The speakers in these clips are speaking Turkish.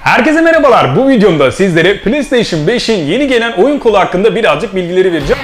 Herkese merhabalar. Bu videomda sizlere PlayStation 5'in yeni gelen oyun kolu hakkında birazcık bilgileri vereceğim.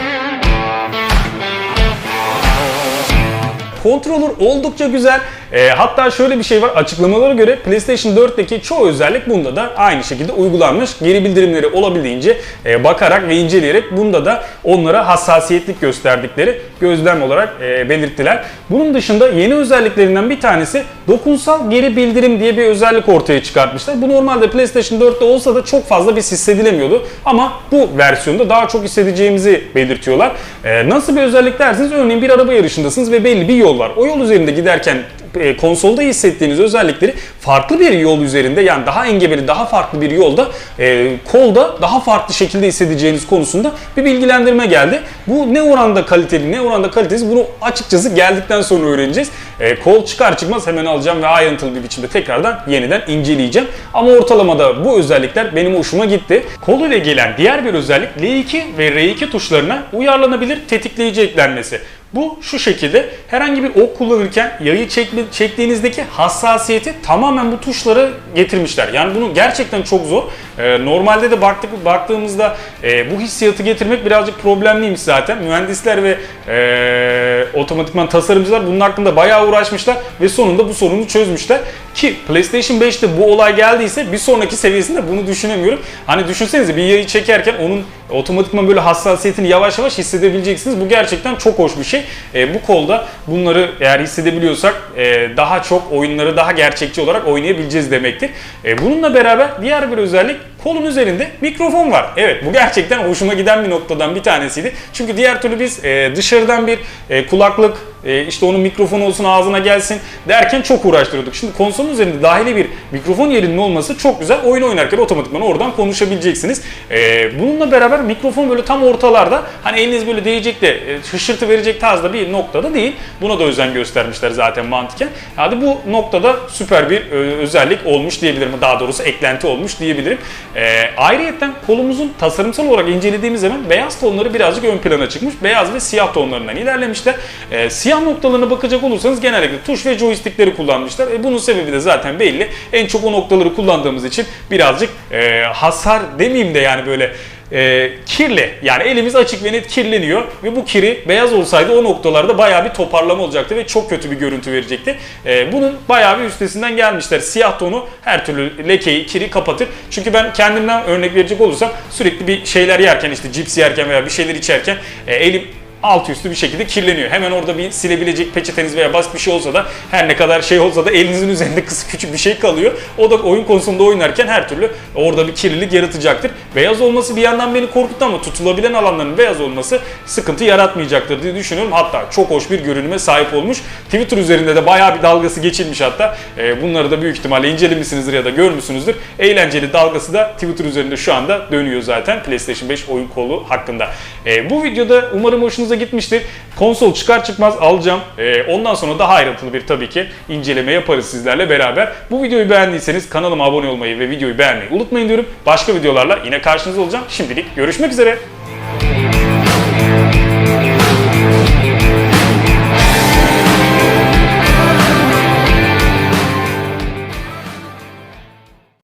Controller oldukça güzel. E, hatta şöyle bir şey var. Açıklamalara göre PlayStation 4'teki çoğu özellik bunda da aynı şekilde uygulanmış. Geri bildirimleri olabildiğince e, bakarak ve inceleyerek bunda da onlara hassasiyetlik gösterdikleri gözlem olarak e, belirttiler. Bunun dışında yeni özelliklerinden bir tanesi dokunsal geri bildirim diye bir özellik ortaya çıkartmışlar. Bu normalde PlayStation 4'te olsa da çok fazla bir hissedilemiyordu. Ama bu versiyonda daha çok hissedeceğimizi belirtiyorlar. E, nasıl bir özellik dersiniz? Örneğin bir araba yarışındasınız ve belli bir yol var. O yol üzerinde giderken e, konsolda hissettiğiniz özellikleri farklı bir yol üzerinde yani daha engebeli daha farklı bir yolda e, kolda daha farklı şekilde hissedeceğiniz konusunda bir bilgilendirme geldi. Bu ne oranda kaliteli ne oranda kalitesiz bunu açıkçası geldikten sonra öğreneceğiz. E, kol çıkar çıkmaz hemen alacağım ve ayrıntılı bir biçimde tekrardan yeniden inceleyeceğim. Ama ortalamada bu özellikler benim hoşuma gitti. Kol ile gelen diğer bir özellik L2 ve R2 tuşlarına uyarlanabilir tetikleyici eklenmesi. Bu şu şekilde herhangi bir ok kullanırken yayı çekme, çektiğinizdeki hassasiyeti tamamen bu tuşlara getirmişler. Yani bunu gerçekten çok zor. Ee, normalde de baktık baktığımızda e, bu hissiyatı getirmek birazcık problemliymiş zaten. Mühendisler ve e, otomatikman tasarımcılar bunun hakkında bayağı uğraşmışlar ve sonunda bu sorunu çözmüşler. Ki PlayStation 5'te bu olay geldiyse bir sonraki seviyesinde bunu düşünemiyorum. Hani düşünsenize bir yayı çekerken onun otomatikman böyle hassasiyetini yavaş yavaş hissedebileceksiniz. Bu gerçekten çok hoş bir şey. E, bu kolda bunları eğer hissedebiliyorsak e, daha çok oyunları daha gerçekçi olarak oynayabileceğiz demektir. E, bununla beraber diğer bir özellik kolun üzerinde mikrofon var. Evet bu gerçekten hoşuma giden bir noktadan bir tanesiydi. Çünkü diğer türlü biz e, dışarıdan bir e, kulaklık e, işte onun mikrofonu olsun ağzına gelsin derken çok uğraştırıyorduk. Şimdi konsolun üzerinde dahili bir mikrofon yerinin olması çok güzel. Oyun oynarken otomatikman oradan konuşabileceksiniz. E, bununla beraber mikrofon böyle tam ortalarda hani eliniz böyle değecek de e, hışırtı verecek tarzda bir noktada değil. Buna da özen göstermişler zaten mantıken. Hadi bu noktada süper bir e, özellik olmuş diyebilirim. Daha doğrusu eklenti olmuş diyebilirim. E, ayrıyetten kolumuzun tasarımsal olarak incelediğimiz zaman beyaz tonları birazcık ön plana çıkmış. Beyaz ve siyah tonlarından ilerlemişler. E, siyah noktalarına bakacak olursanız genellikle tuş ve joystickleri kullanmışlar. E, bunun sebebi de zaten belli. En çok o noktaları kullandığımız için birazcık e, hasar demeyeyim de yani böyle e, kirli. Yani elimiz açık ve net kirleniyor ve bu kiri beyaz olsaydı o noktalarda bayağı bir toparlama olacaktı ve çok kötü bir görüntü verecekti. E, bunun bayağı bir üstesinden gelmişler. Siyah tonu her türlü lekeyi, kiri kapatır. Çünkü ben kendimden örnek verecek olursam sürekli bir şeyler yerken işte cips yerken veya bir şeyler içerken e, elim alt üstü bir şekilde kirleniyor. Hemen orada bir silebilecek peçeteniz veya basit bir şey olsa da her ne kadar şey olsa da elinizin üzerinde kısa küçük bir şey kalıyor. O da oyun konusunda oynarken her türlü orada bir kirlilik yaratacaktır. Beyaz olması bir yandan beni korkuttu ama tutulabilen alanların beyaz olması sıkıntı yaratmayacaktır diye düşünüyorum. Hatta çok hoş bir görünüme sahip olmuş. Twitter üzerinde de bayağı bir dalgası geçilmiş hatta. Ee, bunları da büyük ihtimalle incelemişsinizdir ya da görmüşsünüzdür. Eğlenceli dalgası da Twitter üzerinde şu anda dönüyor zaten PlayStation 5 oyun kolu hakkında. Ee, bu videoda umarım hoşunuza gitmiştir. Konsol çıkar çıkmaz alacağım. Ee, ondan sonra daha ayrıntılı bir tabii ki inceleme yaparız sizlerle beraber. Bu videoyu beğendiyseniz kanalıma abone olmayı ve videoyu beğenmeyi unutmayın diyorum. Başka videolarla yine karşınızda olacağım. Şimdilik görüşmek üzere.